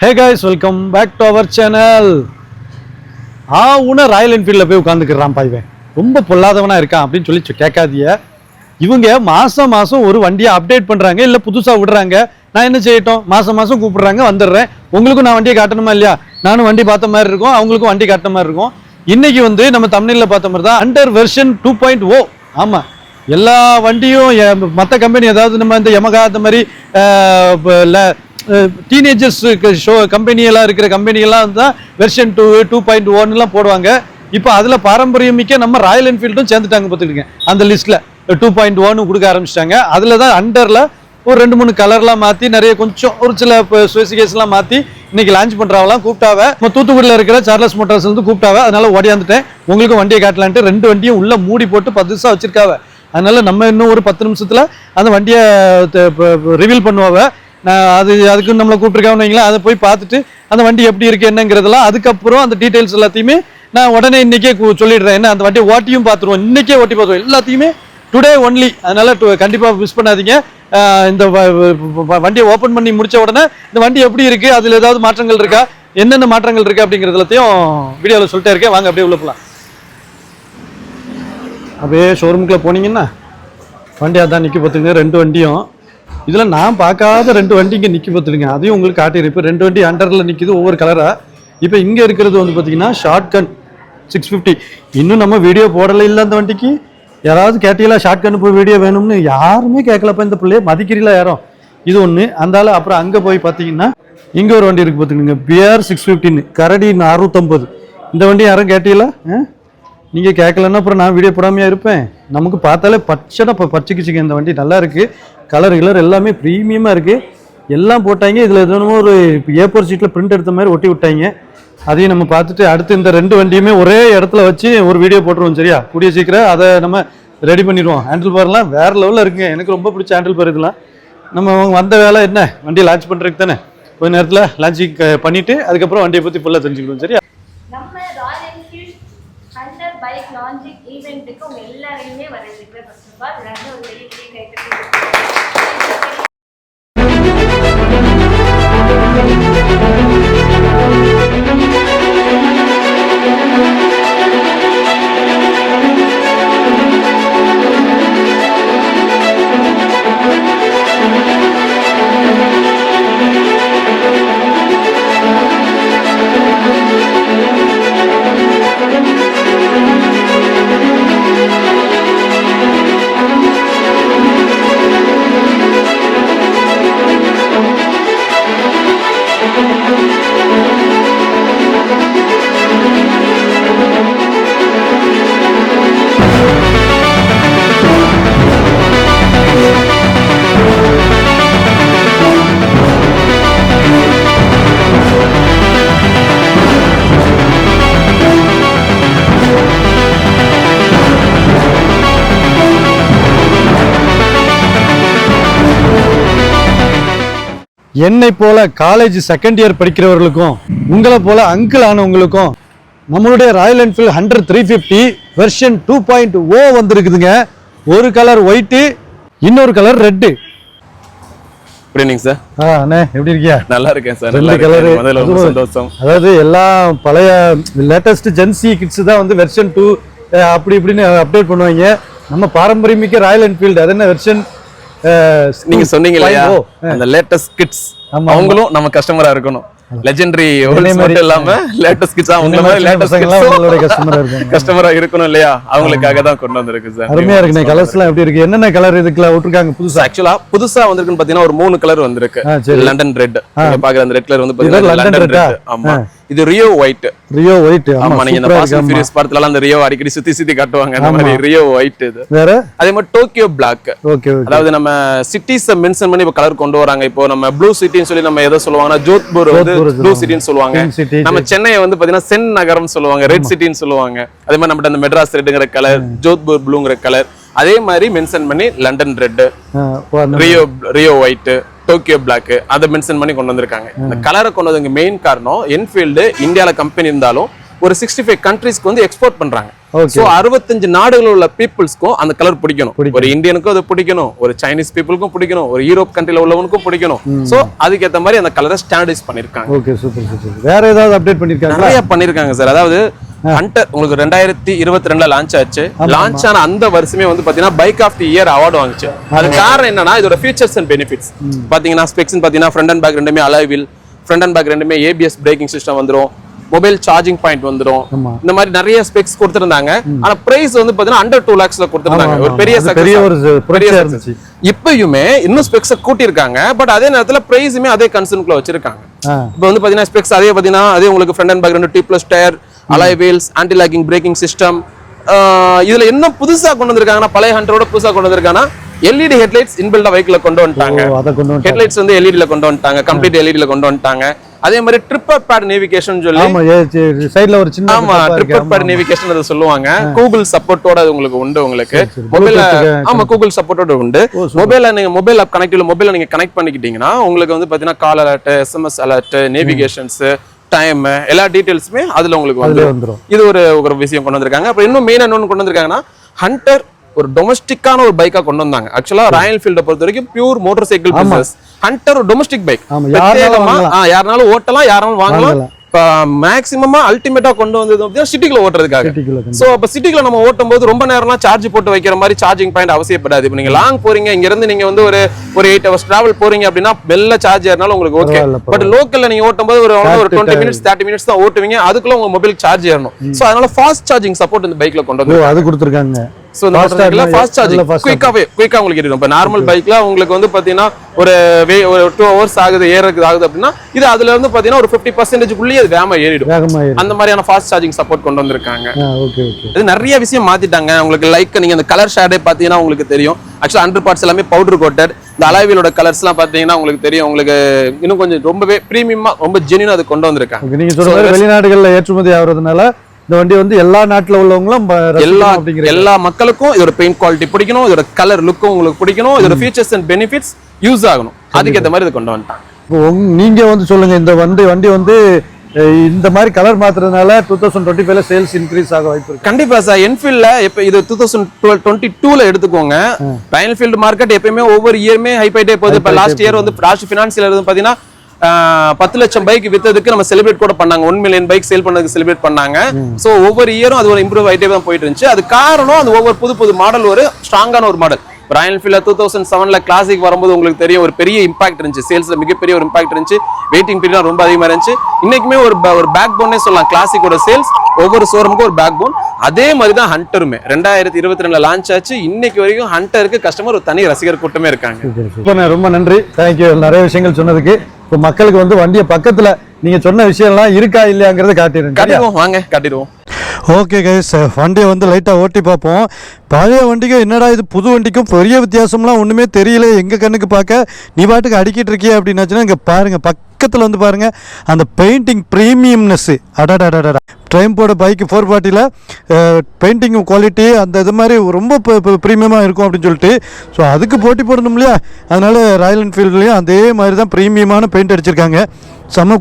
Hey guys welcome back to our channel ஆ உன Royal என்ஃபீல்டில் போய் உட்காந்துக்கிறான் பாய்வேன் ரொம்ப பொல்லாதவனாக இருக்கான் அப்படின்னு சொல்லி கேட்காதிய இவங்க மாதம் மாதம் ஒரு வண்டியை அப்டேட் பண்ணுறாங்க இல்லை புதுசாக விடுறாங்க. நான் என்ன செய்யட்டும்? மாதம் மாதம் கூப்பிடுறாங்க வந்துடுறேன். உங்களுக்கும் நான் வண்டியை காட்டணுமா இல்லையா? நானும் வண்டி பார்த்த மாதிரி இருக்கும் அவங்களுக்கும் வண்டி காட்டின மாதிரி இருக்கும். இன்றைக்கி வந்து நம்ம தமிழில் பார்த்த மாதிரி தான் under version two point o ஆமாம் எல்லா வண்டியும் மற்ற கம்பெனி அதாவது நம்ம இந்த யமகா அந்த மாதிரி டீனேஜர்ஸ் ஷோ கம்பெனியெல்லாம் இருக்கிற கம்பெனியெல்லாம் தான் வெர்ஷன் டூ டூ பாயிண்ட் ஒன்லாம் போடுவாங்க. இப்போ அதில் பாரம்பரியமிக்க நம்ம ராயல் என்ஃபீல்டும் சேர்ந்துட்டாங்க பார்த்துக்கிங்க. அந்த லிஸ்ட்டில் டூ பாயிண்ட் ஒன்னு கொடுக்க ஆரம்பிச்சிட்டாங்க. அதில் தான் அண்டரில் ஒரு ரெண்டு மூணு கலர்லாம் மாற்றி நிறைய கொஞ்சம் ஒரு சில ஸ்பெசிஃபிகேஷன்லாம் மாற்றி இன்னைக்கு லான்ச் பண்ணுறாங்களாம் கூப்பிட்டாவ. நம்ம தூத்துக்குடியில் இருக்கிற சார்லஸ் மோட்டார்ஸ் வந்து கூப்பிட்டாவ. அதனால ஓடியாந்துட்டேன். உங்களுக்கும் வண்டியை காட்டலான்ட்டு ரெண்டு வண்டியும் உள்ளே மூடி போட்டு பதுசாக வச்சிருக்காவ. அதனால நம்ம இன்னும் ஒரு பத்து நிமிஷத்தில் அந்த வண்டியை ரிவீல் பண்ணுவாங்க. நான் அது அதுக்கு நம்மளை கூப்பிட்டுருக்காங்கன்னு அதை போய் பார்த்துட்டு அந்த வண்டி எப்படி இருக்குது என்னங்கிறதெல்லாம் அதுக்கப்புறம் அந்த டீட்டெயில்ஸ் எல்லாத்தையுமே நான் உடனே இன்னைக்கே சொல்லிடுறேன். என்ன அந்த வண்டியை ஓட்டியும் பார்த்துருவோம். இன்றைக்கே ஓட்டி பார்த்துருவோம். எல்லாத்தையுமே டுடே ஒன்லி அதனால் டு- கண்டிப்பாக மிஸ் பண்ணாதீங்க. இந்த வ- வ- வண்டியை ஓப்பன் பண்ணி முடித்த உடனே இந்த வண்டி எப்படி இருக்குது அதில் ஏதாவது மாற்றங்கள் இருக்கா என்னென்ன மாற்றங்கள் இருக்குது அப்படிங்கிறதுலத்தையும் வீடியோவில் சொல்லிட்டே இருக்கேன். வாங்க அப்படியே உள்ள போகலாம் அப்படியே ஷோரூமுக்குள்ளே போனீங்கன்னா வண்டி அதான் நிற்க பார்த்துங்க ரெண்டு வண்டியும். இதில் நான் பார்க்காத ரெண்டு வண்டி இங்கே நிற்க பார்த்துருங்க அதையும் உங்களுக்கு காட்டிடுறேன். இப்போ ரெண்டு வண்டி அண்டரில் நிற்கிது ஒவ்வொரு கலராக இப்போ இங்கே இருக்கிறது வந்து பார்த்தீங்கன்னா ஷார்ட் கன் சிக்ஸ் ஃபிஃப்டி இன்னும் நம்ம வீடியோ போடலை இல்லை அந்த வண்டிக்கு? யாராவது கேட்டீங்களா ஷார்ட் கன் போய் வீடியோ வேணும்னு? யாருமே கேட்கலப்பா இந்த பிள்ளைய மதிக்கிறீங்களா யாரும்? இது ஒன்று அந்தால அப்புறம் அங்கே போய் பார்த்தீங்கன்னா இங்கே ஒரு வண்டி இருக்குது பார்த்துக்கோங்க பிஆர் சிக்ஸ் ஃபிஃப்டின்னு கரடி அறுபத்தொம்பது இந்த வண்டி யாரும் கேட்டீங்களா நீங்கள் கேட்கலன்னா அப்புறம் நான் வீடியோ போடாமையாக இருப்பேன். நமக்கு பார்த்தாலே பச்சைனா இப்போ பச்சைக்குச்சிங்க இந்த வண்டி. நல்லா இருக்குது கலர் கிலர் எல்லாமே ப்ரீமியமாக இருக்குது எல்லாம் போட்டாங்க. இதில் எதுவும் ஒரு ஏப்பர் சீட்டில் பிரிண்ட் எடுத்த மாதிரி ஒட்டி விட்டாங்க. அதையும் நம்ம பார்த்துட்டு அடுத்து இந்த ரெண்டு வண்டியுமே ஒரே இடத்துல வச்சு ஒரு வீடியோ போட்டுருவோம் சரியா? கூடிய சீக்கிரம் அதை நம்ம ரெடி பண்ணிடுவோம். ஹேண்டில் பார்லாம் வேறு லெவலில் இருக்குங்க எனக்கு ரொம்ப பிடிச்ச ஹேண்டில் பார் இதெல்லாம். நம்ம வந்த வேலை என்ன? வண்டியை லான்ச் பண்ணுறதுக்கு தானே. கொஞ்ச நேரத்தில் லான்ச்சிங் பண்ணிட்டு அதுக்கப்புறம் வண்டியை பற்றி ஃபுல்லாக தெரிஞ்சுக்கிடுவோம் சரியா நம்ம Royal Enfield Hunter bike launching ஈவெண்ட்டுக்கு உங்க எல்லாரையுமே வரவேற்கிறேன். ஃபர்ஸ்ட் ஆஃப் ஆல் ரெண்டு ஒரு பெரிய பெரிய என்னை போல காலேஜ் செகண்ட் இயர் படிக்கிறவர்களுக்கும் உங்களை போல அங்கிள் ஆனவங்களுக்கும் நம்மளுடைய Royal Enfield hundred three fifty version two point O வந்திருக்குதுங்க. ஒரு கலர் ஒயிட்டு இன்னொரு கலர் ரெட்டு ஈவினிங் சார் அண்ணே எப்படி இருக்கியா நல்லா இருக்கேன் சார் ரெண்டு கலரு சந்தோஷம். அதாவது எல்லாம் பழைய லேட்டஸ்ட் ஜென்சி கிட்ஸ் தான் வந்து வெர்ஷன் டூ அப்படி இப்படின்னு அப்டேட் பண்ணுவாங்க. நம்ம பாரம்பரியமிக்க ராயல் என்ஃபீல்டு அது என்ன வெர்ஷன் நீங்க சொன்னீங்க இல்லையா அந்த லேட்டஸ்ட் கிட்ஸ் அவங்களும் நம்ம கஸ்டமரா இருக்கணும். லெஜெண்டரி. மட்டும் இல்லாம லேட்டஸ்ட் கிட்ஸ் அவங்க மாதிரி லேட்டஸ்ட் கஸ்டமரா இருக்கணும் இல்லையா? அவங்களுக்காக தான் கொண்டு வந்திருக்கு சார் அருமையா இருக்குண்ணே கலர்ஸ் எல்லாம் எப்படி இருக்கு? என்னென்ன கலர் இதுக்குள்ள விட்டுருக்காங்க புதுசா? ஆக்சுவலா புதுசா வந்திருக்குன்னு பாத்தீங்கன்னா ஒரு மூணு கலர் வந்திருக்கு. லண்டன் ரெட் பாக்குற அந்த ரெட் கலர் வந்து பாத்தீங்கன்னா லண்டன்? ரெட் ஆமா. இது ரியோ ஒயிட் ரியோ ஒயிட் ஆமா நீங்க இந்த பாஸ்ட். ஃபியூரியஸ் படத்துல அந்த ரியோ அடிக்கடி சுத்தி சுத்தி காட்டுவாங்க அந்த மாதிரி ரியோ ஒயிட் இது. வேற? அதே மாதிரி டோக்கியோ பிளாக் ஓகே ஓகே அதாவது நம்ம சிட்டிஸ் மென்ஷன் பண்ணி இப்போ கலர் கொண்டு வராங்க. இப்போ நம்ம ப்ளூ சிட்டின்னு சொல்லி நம்ம எதை சொல்லுவாங்கன்னா ஜோத்பூர் வந்து ப்ளூ. சிட்டின்னு சொல்லுவாங்க. நம்ம சென்னையை வந்து பாத்தீங்கன்னா சென் நகரம் சொல்லுவாங்க ரெட் சிட்டின்னு சொல்லுவாங்க. அதே மாதிரி நம்மகிட்ட அந்த மெட்ராஸ் ரெட்டுங்கிற கலர் ஜோத்பூர் ப்ளூங்கிற கலர் அதே மாதிரி மென்ஷன் பண்ணி London red Rio Rio white Tokyo black அதை மென்ஷன் பண்ணி கொண்டு வந்திருக்காங்க. இந்த கலரை கொண்டு வந்ததுக்கு மெயின் காரணம் என்ஃபீல்டு இந்தியால கம்பெனி இருந்தாலும் ஒரு சிக்ஸ்டி ஃபைவ் கண்ட்ரீஸ்க்கு வந்து எக்ஸ்போர்ட் பண்றாங்க. ஸோ அறுபத்தஞ்சு நாடுகளில் உள்ள பீப்புள்ஸ்க்கும் அந்த கலர் பிடிக்கணும். ஒரு இந்தியனுக்கும் அது பிடிக்கணும். ஒரு சைனீஸ் பீப்புளுக்கும் பிடிக்கணும். ஒரு யூரோப் கண்ட்ரில உள்ளவனுக்கும் பிடிக்கணும். ஸோ அதுக்கேற்ற மாதிரி அந்த கலரை ஸ்டாண்டர்டைஸ் பண்ணிருக்காங்க. ஓகே சூப்பர் சூப்பர் வேற ஏதாவது அப்டேட் பண்ணிருக்காங்களா? நிறைய பண்ணிருக்காங்க சார் அதாவது ஹண்டர் உங்களுக்கு ரெண்டாயிரத்தி இருபத்தி ரெண்டுல லான்ச் ஆச்சு. லான்ச் ஆன அந்த வருஷமே வந்து பாத்தீங்கன்னா bike of the year award வாங்குச்சு. அது காரணம் என்னன்னா இதோட ஃபீச்சர்ஸ் அண்ட் பெனிஃபிட்ஸ் பாத்தீங்கன்னா ஸ்பெக்ஸ் பாத்தீங்கன்னா ஃப்ரண்ட் அண்ட் பேக் ரெண்டுமே அலைவில் ஃப்ரண்ட் அண்ட் பேக் ரெண்டுமே ஏபிஎஸ் பிரேக்கிங் சிஸ்டம் வந்துரும். மொபைல் சார்ஜிங் பாயிண்ட் வந்துரும். ஆமா. இந்த மாதிரி நிறைய ஸ்பெக்ஸ் கொடுத்திருந்தாங்க. ஆனா பிரைஸ் வந்து பாத்தீங்கன்னா அண்டர் டூ லேக்ஸ்ல கொடுத்திருந்தாங்க. ஒரு பெரிய. பெரிய ஒரு. இப்பயுமே இன்னும் ஸ்பெக்ஸ் கூட்டியிருக்காங்க. பட் அதே நேரத்துல பிரைஸுமே அதே கன்சர்னுக்குள்ள வச்சிருக்காங்க. இப்போ வந்து பாத்தீங்கன்னா ஸ்பெக்ஸ் அதே பாத்தீங்கன்னா அதே உங்களுக்கு ஃப்ரண்ட் அண்ட் பேக் ரெண்டு tubeless tyre alloy wheels anti locking braking system இதுல என்ன புதுசா கொண்டு வந்திருக்காங்கன்னா பழைய ஹண்ட்ரோட புதுசா கொண்டு வந்திருக்காங்கன்னா எல்இடி ஹெட்லைட்ஸ் இன்பில்டா வெஹிக்கிள் கொண்டு வந்துட்டாங்க. ஹெட்லைட்ஸ் வந்து எல்இடில கொண்டு வந்துட்டாங்க கம்ப்ளீட் எல்இடில கொண்டு வந்துட்டாங்க. அதே மாதிரி ட்ரிப்பர் பேட் நேவிகேஷன் சொல்லி ஆமா சைடுல ஒரு சின்ன ஆமா. ட்ரிப்பர் பேட் நேவிகேஷன் அதை சொல்லுவாங்க. கூகுள் சப்போர்ட்டோட அது உங்களுக்கு உண்டு உங்களுக்கு. மொபைல்ல ஆமா கூகுள் சப்போர்ட்டோட உண்டு. மொபைல்ல நீங்க மொபைல் ஆப் கனெக்ட் மொபைல்ல நீங்க கனெக்ட் பண்ணிக்கிட்டீங்கன்னா உங்களுக்கு வந்து பாத்தீங்கன்னா call alert SMS alert navigations time எல்லா டீடைல்ஸுமே அதுல உங்களுக்கு வந்து அதுலயே வந்துரும். இது ஒரு ஒரு விஷயம் கொண்டு வந்திருக்காங்க. அப்புறம் இன்னும் மெயின் இன்னொன்னு கொண்டு வந்திருக்காங்கன்னா ஹண்டர் ஒரு டொமஸ்டிக்கான ஒரு பைக்கா கொண்டு வந்தாங்க. ஆக்சுவலா ராயல் ஃபீல்ட பொறுத்த வரைக்கும் pure motorcycle business Hunter ஒரு டொமஸ்டிக் பைக் யாருனாலும் ஓட்டலாம் யாராலும் வாங்கலாம். இப்போ மேக்ஸிமமா அல்டிமேட்டா கொண்டு வந்தது அப்படின்னா சிட்டிக்குள்ள ஓட்டுறதுக்காக. சோ அப்ப சிட்டிக்குள்ள நம்ம ஓட்டும் போது ரொம்ப நேரம்லாம் சார்ஜ் போட்டு வைக்கிற மாதிரி சார்ஜிங் பாயிண்ட் அவசியப்படாது. இப்போ நீங்க லாங் போறீங்க இங்க இருந்து நீங்க வந்து ஒரு ஒரு எயிட் ஹவர்ஸ் டிராவல் போறீங்க அப்படின்னா மெல்ல சார்ஜ் ஏறினாலும் உங்களுக்கு ஓகே பட் லோக்கல்ல நீங்க ஓட்டும் போது ஒரு ஒரு டுவெண்ட்டி மினிட்ஸ் தேர்ட்டி மினிட்ஸ் தான் ஓட்டுவீங்க. அதுக்குள்ள உங்க மொபைல் சார்ஜ் ஏறணும். சோ அதனால ஃபாஸ்ட் சார்ஜிங் சப்போர்ட் இந்த பைக்ல கொண்டு வந்து அது கொடுத்துருக்காங்க. சோ இந்த ஃபாஸ்ட் சார்ஜிங் நல்ல fast குயிக்காவே குயிக்கா உங்களுக்கு ஏறிடும் இப்போ நார்மல் பைக்ல உங்களுக்கு வந்து பாத்தீங்கன்னா ஒரு வே ஒரு டூ ஹவர்ஸ் ஆகுது ஏறதுக்கு ஆகுது அப்படின்னா இது அதுல இருந்து பாத்தீங்கன்னா ஒரு ஃபிஃப்டி பர்சன்டேஜ்க்குள்ளேயே அது வேகமா ஏறிடும். அந்த மாதிரியான ஃபாஸ்ட் சார்ஜிங் சப்போர்ட் கொண்டு வந்திருக்காங்க. இது நிறைய விஷயம் மாத்திட்டாங்க. உங்களுக்கு லைக் நீங்க அந்த கலர் ஷேடே பாத்தீங்கன்னா உங்களுக்கு தெரியும். ஆக்சுவலா அண்டர் பார்ட்ஸ் எல்லாமே பவுடர் கோட்டட் இந்த அலாய்விலோட கலர்ஸ் எல்லாம் பாத்தீங்கன்னா உங்களுக்கு தெரியும். உங்களுக்கு இன்னும் கொஞ்சம் ரொம்பவே பிரீமியமா ரொம்ப ஜெனியூன் அது கொண்டு வந்திருக்காங்க. ஓகே நீங்க சொல்ற மாதிரி வெளிநாடுகள்ல ஏற்றுமதி ஆகுறதுனால இந்த வண்டி வந்து எல்லா நாட்டுல உள்ளவங்களும் எல்லா எல்லா மக்களுக்கும் இதோட பெயிண்ட் குவாலிட்டி பிடிக்கணும் இதோட கலர் லுக்கும் உங்களுக்கு பிடிக்கணும் இதோட ஃபீச்சர்ஸ் அண்ட் பெனிஃபிட்ஸ் யூஸ் ஆகணும். அதுக்கேற்ற மாதிரி இது கொண்டு வந்துட்டாங்க. இப்போ நீங்க வந்து சொல்லுங்க இந்த வண்டி வண்டி வந்து இந்த மாதிரி கலர் மாத்துறதுனால டூ தௌசண்ட் டுவெண்ட்டி ஃபைவ்ல சேல்ஸ் இன்க்ரீஸ் ஆக வாய்ப்பு இருக்கு. கண்டிப்பா சார் என்ஃபீல்ட்ல இப்ப இது டூ தௌசண்ட் டுவெல் டுவெண்ட்டி டூல எடுத்துக்கோங்க ராயல் ஃபீல்டு மார்க்கெட் எப்பயுமே ஒவ்வொரு இயருமே ஹைப் ஆயிட்டே போகுது. இப்ப லாஸ்ட் இயர் வந்து ராஷ்டிரிய பினான்சியல் இருந்து பாத்தீங்கன்னா ஆஹ், பத்து லட்சம் பைக் வித்ததுக்கு நம்ம செலிப்ரேட் கூட பண்ணாங்க. ஒன் மில்லியன் பைக் சேல் பண்ணதுக்கு செலிப்ரேட் பண்ணாங்க. சோ ஒவ்வொரு இயரும் அது ஒரு இம்ப்ரூவ் ஆகிட்டே தான் போயிட்டு இருந்துச்சு. அது காரணம் அது ஒவ்வொரு புது புது மாடல் ஒரு ஸ்ட்ராங்கான ஒரு மாடல் ராயல் என்ஃபீல்ட்ல டூ தௌசண்ட் செவன்ல கிளாசிக் வரும்போது உங்களுக்கு தெரியும் ஒரு பெரிய இம்பாக்ட் இருந்துச்சு. சேல்ஸ்ல மிகப்பெரிய ஒரு இம்பாக்ட் இருந்துச்சு. வெயிட்டிங் பீரியட் ரொம்ப அதிகமாக இருந்துச்சு. இன்னைக்குமே ஒரு ஒரு பேக் போனே சொல்லலாம். கிளாசிக்கோட சேல்ஸ் ஒவ்வொரு ஷோரூமுக்கும் ஒரு பேக் போன் அதே மாதிரி தான் ஹண்டருமே ரெண்டாயிரத்தி இருபத்தி ரெண்டுல லான்ச் ஆச்சு. இன்னைக்கு வரைக்கும் ஹண்டருக்கு கஸ்டமர் ஒரு தனி ரசிகர் கூட்டமே இருக்காங்க. ரொம்ப நன்றி. தேங்க்யூ நிறைய விஷயங்கள் சொன்னதுக்கு. இப்போ மக்களுக்கு வந்து வண்டியை பக்கத்துல நீங்க சொன்ன விஷயம்லாம் இருக்கா இல்லையாங்கிறத காட்டிடுங்க காட்டிடுவோம் வாங்க காட்டிடுவோம். ஓகே கைஸ் வண்டியை வந்து லைட்டாக ஓட்டி பார்ப்போம். பழைய வண்டிக்கும் என்னடா இது புது வண்டிக்கும் பெரிய வித்தியாசம்லாம் ஒன்றுமே தெரியல எங்கள் கண்ணுக்கு பார்க்க? நீ பாட்டுக்கு அடிக்கிட்டு இருக்கியே அப்படின்னாச்சுன்னா இங்கே பாருங்கள் பக்கத்தில் வந்து பாருங்கள் அந்த பெயிண்டிங் ப்ரீமியம்னஸ்ஸு அடடடடா ட்ரைம்போட பைக்கு ஃபோர் ஃபார்ட்டியில் பெயிண்டிங் குவாலிட்டி அந்த இது மாதிரி ரொம்ப ப்ரீமியமாக இருக்கும் அப்படின்னு சொல்லிட்டு ஸோ அதுக்கு போட்டி போடணும் இல்லையா? அதனால் ராயல் என்ஃபீல்ட்லேயும் அதே மாதிரி தான் ப்ரீமியமான பெயிண்ட் அடிச்சிருக்காங்க. செம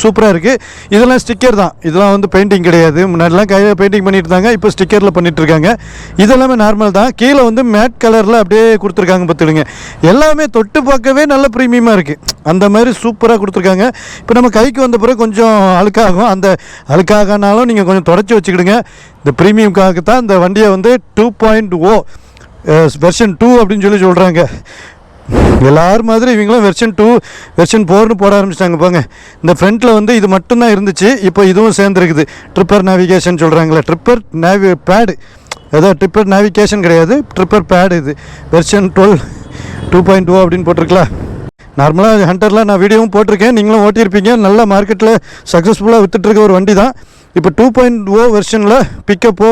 சூப்பராக இருக்குது இதெல்லாம் ஸ்டிக்கர் தான். இதெல்லாம் வந்து பெயிண்டிங் கிடையாது. முன்னாடிலாம் கையில் பெயிண்டிங் பண்ணிட்டு இருந்தாங்க இப்போ ஸ்டிக்கரில் பண்ணிட்டு இருக்காங்க இதெல்லாமே நார்மல் தான். கீழே வந்து மேட் கலரில் அப்படியே கொடுத்துருக்காங்க பார்த்துடுங்க எல்லாமே தொட்டு பார்க்கவே நல்ல ப்ரீமியமாக இருக்குது அந்த மாதிரி சூப்பராக கொடுத்துருக்காங்க. இப்போ நம்ம கைக்கு வந்த பிறகு கொஞ்சம் அழுக்காகும். அந்த அழுக்காகனாலும் நீங்கள் கொஞ்சம் தொடச்சி வச்சுக்கிடுங்க. இந்த ப்ரீமியம்காக தான் இந்த வண்டியை வந்து two point O version two அப்படின்னு சொல்லி சொல்கிறாங்க எல்லாரும் மாதிரி இவங்களும் வெர்ஷன் டூ வெர்ஷன் ஃபோர்னு போட ஆரம்பிச்சிட்டாங்க போங்க இந்த ஃப்ரண்ட்டில் வந்து இது மட்டும்தான் இருந்துச்சு. இப்போ இதுவும் சேர்ந்துருக்குது. ட்ரிப்பர் நேவிகேஷன் சொல்கிறாங்களே ட்ரிப்பர் நேவி பேடு ஏதோ ட்ரிப்பர் நேவிகேஷன் கிடையாது. ட்ரிப்பர் பேடு இது. Version twelve two point O அப்படின்னு போட்டிருக்கலாம். நார்மலாக ஹண்டரில் நான் வீடியோவும் போட்டிருக்கேன். நீங்களும் ஓட்டியிருப்பீங்க. நல்ல மார்க்கெட்டில் சக்ஸஸ்ஃபுல்லாக வித்துட்ருக்க ஒரு வண்டி தான். இப்போ டூ பாயிண்ட் ஓ வெர்ஷனில் பிக்கப்போ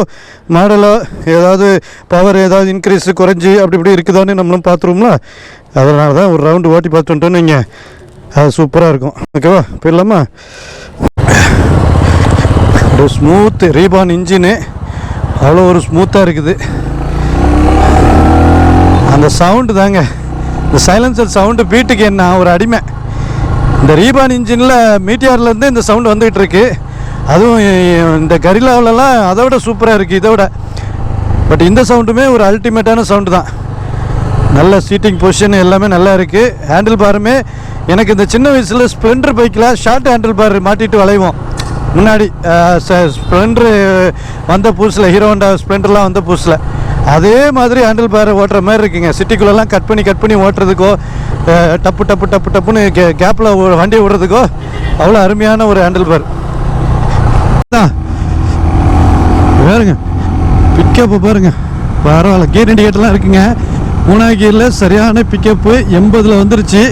மாடலோ ஏதாவது பவர் ஏதாவது இன்க்ரீஸ் குறைஞ்சி அப்படி இப்படி இருக்குதான்னு நம்மளும் பார்த்துருவோம்ல. அதனால தான் ஒரு ரவுண்டு ஓட்டி பார்த்துட்டோம் நீங்கள் அது சூப்பராக இருக்கும். ஓகேவா போயிடலாமா? ஒரு ஸ்மூத்து ரீபான் இன்ஜினு அவ்வளோ ஒரு ஸ்மூத்தாக இருக்குது. அந்த சவுண்டு தாங்க. இந்த சைலன்சர் சவுண்டு பீட்டுக்கு என்ன? ஒரு அடிமை. இந்த ரீபான் இன்ஜினில் மீட்டியார்லேருந்து இந்த சவுண்டு வந்துகிட்டு இருக்கு. அதுவும் இந்த கரிலாவிலலாம் அதை விட சூப்பராக இருக்குது இதை விட. பட் இந்த சவுண்டுமே ஒரு அல்டிமேட்டான சவுண்டு தான். நல்ல சீட்டிங் பொசிஷன் எல்லாமே நல்லா இருக்குது ஹேண்டில் பாருமே எனக்கு இந்த சின்ன வயசில் ஸ்ப்ளெண்டர் பைக்கில் ஷார்ட் ஹேண்டில் பார் மாட்டிட்டு வளைவோம். முன்னாடி ஸ்ப்ளெண்ட்ரு வந்த புதுசில் ஹீரோ ஹோண்டா ஸ்ப்ளெண்டர்லாம் வந்த புதுசில். அதே மாதிரி ஹேண்டில் பேரை ஓட்டுற மாதிரி இருக்குங்க. சிட்டிக்குள்ளெல்லாம் கட் பண்ணி கட் பண்ணி ஓட்டுறதுக்கோ டப்பு டப்பு டப்பு டப்புன்னு கே கேப்பில் வண்டி விடுறதுக்கோ அவ்வளோ அருமையான ஒரு ஹேண்டில் பேர் தான் பாருங்க. பிக்கப்பு பாருங்க. பரவாயில்ல. கீர் இண்டிகேட்டர்லாம் இருக்குங்க. மூணாவது கீரில் சரியான பிக்கப்பு எண்பதில் வந்துருச்சு.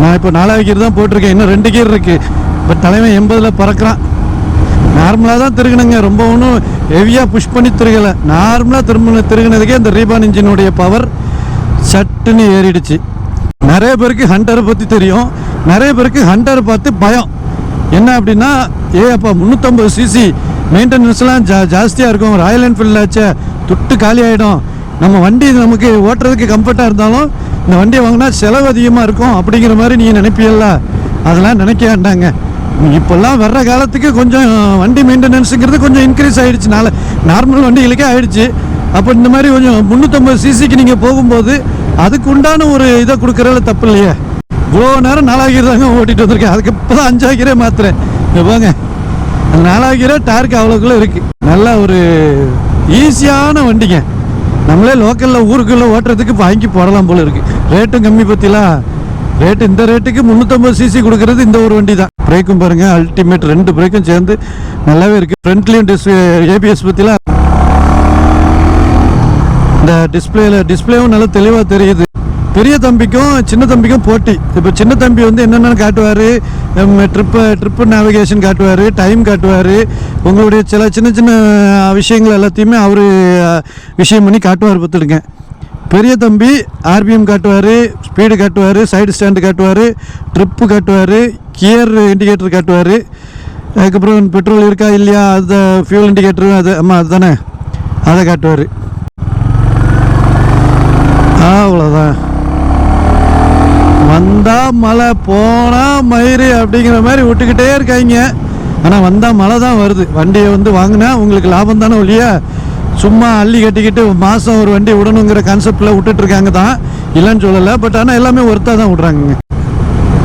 நான் இப்போ நாலாவது கீர் தான் போட்டிருக்கேன். இன்னும் ரெண்டு கீர் இருக்குது பட் தலைவன் எண்பதில் பறக்கிறான். நார்மலாக தான் திருகினங்க ரொம்ப ஒன்றும் ஹெவியாக புஷ் பண்ணி திருகலை. நார்மலாக திரும்ப திருகினதுக்கே அந்த ரீபான் இன்ஜினுடைய பவர் சட்டுன்னு ஏறிடுச்சு. நிறைய பேருக்கு ஹண்டரை பற்றி தெரியும். நிறைய பேருக்கு ஹண்டரை பார்த்து பயம். என்ன அப்படின்னா ஏ அப்பா முந்நூற்றம்பது சிசி மெயின்டெனன்ஸ்லாம் ஜா ஜாஸ்தியாக இருக்கும். ராயல் என்ஃபீல்டில் ஆச்சே துட்டு காலி ஆகிடும் நம்ம வண்டி நமக்கு ஓட்டுறதுக்கு கம்ஃபர்ட்டாக இருந்தாலும் இந்த வண்டியை வாங்கினா செலவு அதிகமாக இருக்கும். அப்படிங்கிற மாதிரி நீங்கள் நினைப்பீல்ல அதெல்லாம் நினைக்க வேண்டாங்க. இப்போல்லாம் வர்ற காலத்துக்கு கொஞ்சம் வண்டி மெயின்டெனன்ஸுங்கிறது கொஞ்சம் இன்க்ரீஸ் ஆகிடுச்சு நாளை நார்மல் வண்டிகளுக்கே ஆகிடுச்சு அப்போ இந்த மாதிரி கொஞ்சம் முந்நூற்றம்பது சிசிக்கு நீங்கள் போகும்போது அதுக்கு உண்டான ஒரு இதை கொடுக்குறதுல தப்பு இல்லையே. இவ்வளோ நேரம் நாலாகிற தாங்க ஓட்டிகிட்டு வந்திருக்கேன். அதுக்கு இப்போ தான் அஞ்சாகிரே மாத்திரேன் போங்க. அந்த நாலாகிற டார்க் அவ்வளோக்குள்ளே இருக்குது நல்ல ஒரு ஈஸியான வண்டிங்க. நம்மளே லோக்கலில் ஊருக்குள்ளே ஓட்டுறதுக்கு வாங்கி போடலாம் போல் இருக்குது ரேட்டும் கம்மி பற்றிலாம் ரேட்டு இந்த ரேட்டுக்கு முந்நூற்றம்பது சிசி கொடுக்கறது இந்த ஒரு வண்டி தான் பிரேக்கும் பாருங்க அல்டிமேட் ரெண்டு பிரேக்கும் சேர்ந்து நல்லாவே இருக்கு. ஃப்ரண்ட்லேயும் டிஸ் ஏபிஎஸ் பற்றிலாம் இந்த டிஸ்பிளேல டிஸ்பிளேவும் நல்லா தெளிவாக தெரியுது. பெரிய தம்பிக்கும் சின்ன தம்பிக்கும் போட்டி. இப்போ சின்ன தம்பி வந்து என்னென்னு காட்டுவார் ட்ரிப்பு ட்ரிப்பு நேவிகேஷன் காட்டுவார் டைம் காட்டுவார். உங்களுடைய சில சின்ன சின்ன விஷயங்கள் எல்லாத்தையுமே அவர் விஷயம் பண்ணி காட்டுவார் பார்த்துடுங்க. பெரிய தம்பி ஆர்பிஎம் காட்டுவார் ஸ்பீடு காட்டுவார் சைடு ஸ்டாண்டு காட்டுவார் ட்ரிப்பு காட்டுவார் கியர் இண்டிகேட்டர் காட்டுவார். அதுக்கப்புறம் பெட்ரோல் இருக்கா இல்லையா அது ஃபியூல் இண்டிகேட்டர் அது ஆமாம் அதுதானே? அதை காட்டுவார். அவ்வளோதான் வந்தால் மழை போனால் மயிறு அப்படிங்கிற மாதிரி விட்டுக்கிட்டே இருக்காங்க. ஆனால் வந்தால் மழை தான் வருது. வண்டியை வந்து வாங்கினா உங்களுக்கு லாபம் தானே ஒழியா? சும்மா அள்ளி கட்டிக்கிட்டு மாதம் ஒரு வண்டி விடணுங்கிற கான்செப்டில் விட்டுட்ருக்காங்க தான். இல்லைன்னு சொல்லலை பட் ஆனால் எல்லாமே ஒர்த்தாக தான் விட்றாங்க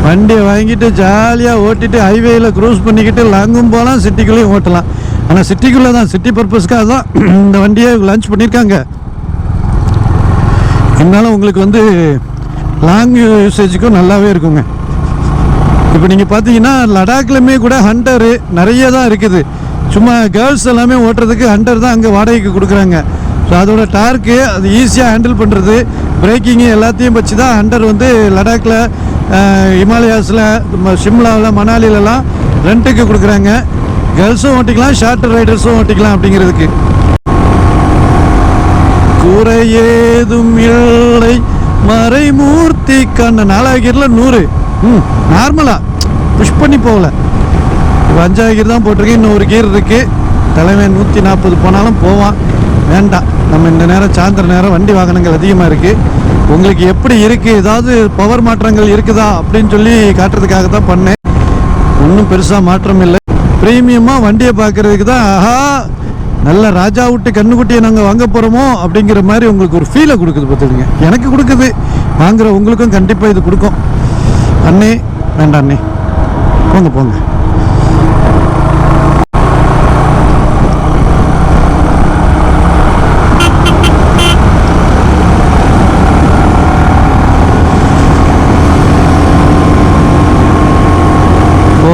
வண்டியை வாங்கிட்டு ஜாலியாக ஓட்டிட்டு ஹைவேயில் க்ரூஸ் பண்ணிக்கிட்டு லாங்கும் போகலாம் சிட்டிக்குள்ளேயும் ஓட்டலாம். ஆனால் சிட்டிக்குள்ளே தான் சிட்டி பர்பஸ்க்காக தான் இந்த வண்டியை லான்ச் பண்ணியிருக்காங்க. இருந்தாலும் உங்களுக்கு வந்து லாங் யூசேஜுக்கும் நல்லாவே இருக்குங்க. இப்போ நீங்கள் பார்த்தீங்கன்னா லடாக்லையுமே கூட ஹண்டரு நிறைய தான் இருக்குது. சும்மா கேர்ள்ஸ் எல்லாமே ஓட்டுறதுக்கு ஹண்டர் தான் அங்கே வாடகைக்கு கொடுக்குறாங்க. ஸோ அதோட டார்க்கு அது ஈஸியாக ஹேண்டில் பண்ணுறது பிரேக்கிங்கு எல்லாத்தையும் வச்சு தான் ஹண்டர் வந்து லடாக்கில் ஹிமாலயாஸில் சிம்லாவில் மணாலிலலாம் ரெண்ட்டுக்கு கொடுக்குறாங்க. கேர்ள்ஸும் ஓட்டிக்கலாம் ஷார்ட் ரைடர்ஸும் ஓட்டிக்கலாம் அப்படிங்கிறதுக்கு. குறை ஏதும் இல்லை. மறைமூர்த்தி கண்ண நாலாகிரில் நூறு. ம் நார்மலாக புஷ் பண்ணி போகல. இப்போ அஞ்சாவது கீர் தான் போட்டிருக்கேன் இன்னும் ஒரு கீர் இருக்குது தலைவன் நூற்றி நாற்பது போனாலும் போவான். வேண்டாம். நம்ம இந்த நேரம் சாயந்தர நேரம் வண்டி வாகனங்கள் அதிகமாக இருக்குது உங்களுக்கு எப்படி இருக்குது ஏதாவது பவர் மாற்றங்கள் இருக்குதா? அப்படின்னு சொல்லி காட்டுறதுக்காக தான் பண்ணேன். ஒன்றும் பெருசாக மாற்றம் இல்லை. ப்ரீமியமாக வண்டியை பார்க்குறதுக்கு தான் ஆஹா நல்ல ராஜா விட்டு கண்ணுக்குட்டியை நாங்கள் வாங்க போகிறோமோ அப்படிங்கிற மாதிரி உங்களுக்கு ஒரு ஃபீலை கொடுக்குது பார்த்துடுங்க எனக்கு கொடுக்குது. வாங்குற உங்களுக்கும் கண்டிப்பாக இது கொடுக்கும். அண்ணே வேண்டாம் அண்ணே. போங்க போங்க.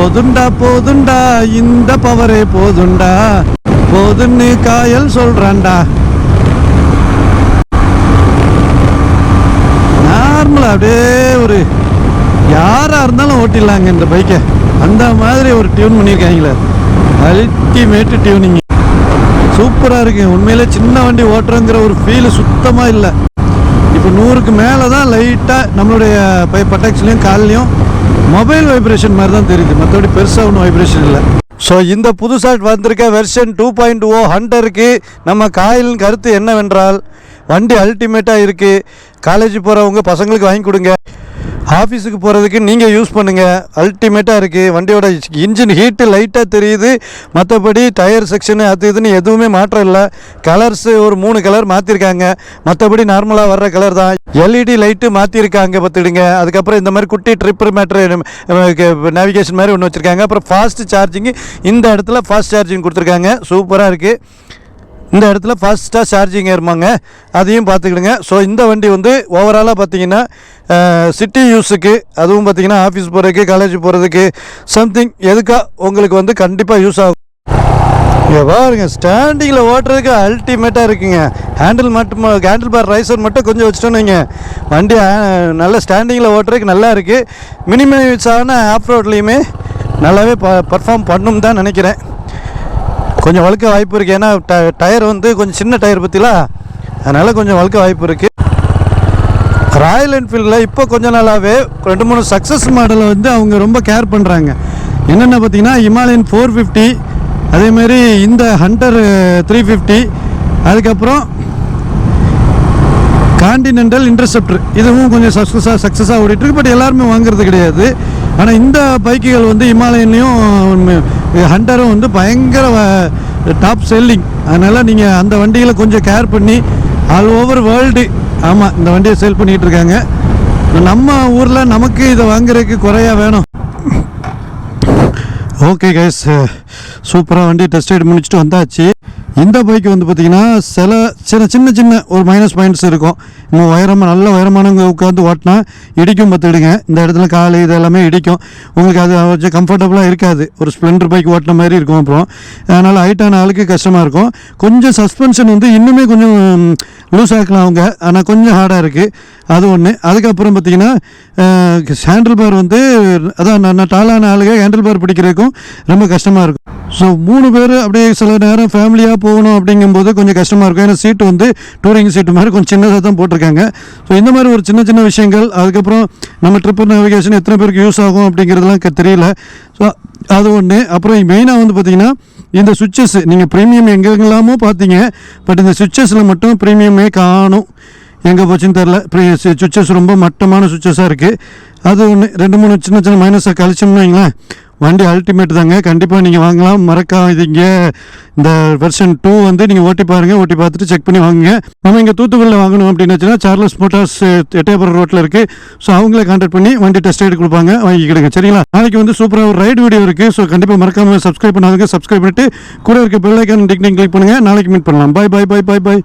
போதுண்டா போதுண்டா இந்த பவரே போதுண்டா. போதுன்னு காயல் சொல்றான்டா. நார்மலா அப்படியே ஒரு யாரா இருந்தாலும் ஓட்டிடலாங்க இந்த பைக்கை அந்த மாதிரி ஒரு டியூன் பண்ணியிருக்காங்களே அல்டிமேட் டியூனிங் சூப்பராக இருக்கு. உண்மையிலே சின்ன வண்டி ஓட்டுறோங்கிற ஒரு ஃபீல் சுத்தமாக இல்லை. இப்போ நூறுக்கு மேலே தான் லைட்டாக நம்மளுடைய பை பட்டாக்ஸ்லேயும் கால்லையும் மொபைல் வைப்ரேஷன் மாதிரி தான் தெரியுது. மற்றபடி பெருசாக ஒன்றும் வைப்ரேஷன் இல்லை. ஸோ இந்த புதுசாக வந்திருக்க வெர்ஷன் டூ பாயிண்ட் ஓ ஹண்டருக்கு நம்ம காயிலின் கருத்து என்னவென்றால் வண்டி அல்டிமேட்டாக இருக்குது காலேஜ் போகிறவங்க பசங்களுக்கு வாங்கி கொடுங்க. ஆஃபீஸுக்கு போகிறதுக்கு நீங்கள் யூஸ் பண்ணுங்கள் அல்டிமேட்டாக இருக்குது வண்டியோட இன்ஜின் ஹீட்டு லைட்டாக தெரியுது. மற்றபடி டயர் செக்ஷனு அது இதுன்னு எதுவுமே மாற்றம் இல்லை. கலர்ஸு ஒரு மூணு கலர் மாற்றிருக்காங்க மற்றபடி நார்மலாக வர்ற கலர் தான். எல்இடி லைட்டு மாற்றிருக்காங்க பார்த்துடுங்க. அதுக்கப்புறம் இந்த மாதிரி குட்டி ட்ரிப்பர் மேட்ரு நேவிகேஷன் மாதிரி ஒன்று வச்சுருக்காங்க. அப்புறம் ஃபாஸ்ட் சார்ஜிங்கு இந்த இடத்துல ஃபாஸ்ட் சார்ஜிங் கொடுத்துருக்காங்க. சூப்பராக இருக்குது இந்த இடத்துல ஃபாஸ்ட்டாக சார்ஜிங் ஏறுமாங்க. அதையும் பார்த்துக்கிடுங்க. ஸோ இந்த வண்டி வந்து ஓவராலாக பார்த்தீங்கன்னா சிட்டி யூஸுக்கு அதுவும் பார்த்தீங்கன்னா ஆஃபீஸ் போகிறதுக்கு காலேஜ் போகிறதுக்கு சம்திங் எதுக்கா உங்களுக்கு வந்து கண்டிப்பாக யூஸ் ஆகும். இங்கே பாருங்க ஸ்டாண்டிங்கில் ஓட்டுறதுக்கு அல்டிமேட்டாக இருக்குங்க. ஹேண்டில் மட்டும் ஹேண்டில் பார் ரைசர் மட்டும் கொஞ்சம் வச்சுட்டோன்னு வைங்க. வண்டி நல்ல ஸ்டாண்டிங்கில் ஓட்டுறதுக்கு நல்லா இருக்குது மினிமம் மினிமைஸான ஆஃப் ரோட்லேயுமே நல்லாவே ப பர்ஃபார்ம் பண்ணும் தான் நினைக்கிறேன். கொஞ்சம் வழுக்க வாய்ப்பு இருக்குது ஏன்னா ட- டயர் வந்து கொஞ்சம் சின்ன டயர் பற்றிலாம் அதனால் கொஞ்சம் வழுக்க வாய்ப்பு இருக்குது ராயல் என்ஃபீல்டில் இப்போ கொஞ்ச நாளாகவே ரெண்டு மூணு சக்ஸஸ் மாடலை வந்து அவங்க ரொம்ப கேர் பண்ணுறாங்க என்னென்ன பார்த்தீங்கன்னா ஹிமாலயன் ஃபோர் ஃபிஃப்டி அதேமாரி இந்த ஹண்டர் த்ரீ ஃபிஃப்டி அதுக்கப்புறம் காண்டினென்டல் இன்டர்செப்டர் இதுவும் கொஞ்சம் சக்ஸஸாக சக்ஸஸாக ஓடிட்டுருக்கு பட் எல்லாருமே வாங்குறது கிடையாது. ஆனால் இந்த பைக்குகள் வந்து இமாலயன்லையும் ஹண்டரும் வந்து பயங்கர டாப் செல்லிங் அதனால் நீங்கள் அந்த வண்டியில் கொஞ்சம் கேர் பண்ணி ஆல் ஓவர் வேர்ல்டு ஆமாம் இந்த வண்டியை சேல் பண்ணிகிட்டு இருக்காங்க. நம்ம ஊரில் நமக்கு இதை வாங்குறதுக்கு குறையா வேணும். ஓகே கைஸ் சூப்பராக வண்டி டெஸ்ட் ரைடு முடிச்சுட்டு வந்தாச்சு. இந்த பைக் வந்து பார்த்தீங்கன்னா சில சில சின்ன சின்ன ஒரு மைனஸ் பாயிண்ட்ஸ் இருக்கும். நம்ம உயரமாக நல்ல உயரமானவங்க உட்காந்து ஓட்டினா இடிக்கும் பார்த்துடுங்க இந்த இடத்துல கால் இது எல்லாமே இடிக்கும். உங்களுக்கு அது கொஞ்சம் கம்ஃபர்டபுளாக இருக்காது. ஒரு ஸ்ப்ளெண்டர் பைக் ஓட்டின மாதிரி இருக்கும் அப்புறம். அதனால் ஹைட்டான ஆளுக்கு கஷ்டமாக இருக்கும். கொஞ்சம் சஸ்பென்ஷன் வந்து இன்னுமே கொஞ்சம் லூஸ் ஆக்கலாம் அவங்க. ஆனால் கொஞ்சம் ஹார்டாக இருக்குது அது ஒன்று அதுக்கப்புறம் பார்த்தீங்கன்னா ஹேண்டில் பார் வந்து அதான் நான் டாலான ஆளுக்கே ஹேண்டில் பார் பிடிக்கிறதுக்கும் ரொம்ப கஷ்டமாக இருக்கும். ஸோ மூணு பேர் அப்படியே சில நேரம் ஃபேமிலியாக போகணும் அப்படிங்கும்போது கொஞ்சம் கஷ்டமாக இருக்கும். ஏன்னா சீட்டு வந்து டூரிங் சீட்டு மாதிரி கொஞ்சம் சின்னதாக தான் போட்டிருக்காங்க. ஸோ இந்த மாதிரி ஒரு சின்ன சின்ன விஷயங்கள் அதுக்கப்புறம் நம்ம ட்ரிப்பு நேவிகேஷன் எத்தனை பேருக்கு யூஸ் ஆகும் அப்படிங்கிறதுலாம் தெரியல. ஸோ அது ஒன்று அப்புறம் மெயினாக வந்து பார்த்தீங்கன்னா இந்த சுவிட்சஸ் நீங்கள் ப்ரீமியம் எங்கெங்கெல்லாமோ பார்த்தீங்க பட் இந்த சுவிட்சஸில் மட்டும் ப்ரீமியமே காணும். எங்கே போச்சுன்னு தெரில சுவிட்சஸ் ரொம்ப மட்டமான சுவிட்சஸாக இருக்குது அது ஒன்று ரெண்டு மூணு சின்ன சின்ன மைனஸாக கழிச்சோம்னு வைங்களேன். வண்டி அல்டிமேட் தாங்க. கண்டிப்பாக நீங்கள் வாங்கலாம். மறக்காதீங்க இந்த வெர்ஷன் டூ வந்து நீங்கள் ஓட்டி பாருங்கள் ஓட்டி பார்த்துட்டு செக் பண்ணி வாங்குங்க. நம்ம இங்கே தூத்துக்குடியில் வாங்கணும் அப்படின்னு சார்லஸ் மோட்டார்ஸ் எட்டயபுரம் ரோட்டில் இருக்குது ஸோ அவங்களே கான்டாக்ட் பண்ணி வண்டி டெஸ்ட் எடுத்து கொடுப்பாங்க. வாங்கிக்கிடுங்க. சரிங்களா? நாளைக்கு வந்து சூப்பராக ஒரு ரைடு வீடியோ இருக்குது ஸோ கண்டிப்பாக மறக்காமல் சப்ஸ்கிரைப் பண்ணாதுங்க. சப்ஸ்கிரைப் பண்ணிட்டு கூட இருக்க பெல் டிக்னிக் கிளிக் பண்ணுங்கள் நாளைக்கு மீட் பண்ணலாம். பாய் பாய் பாய் பாய் பாய்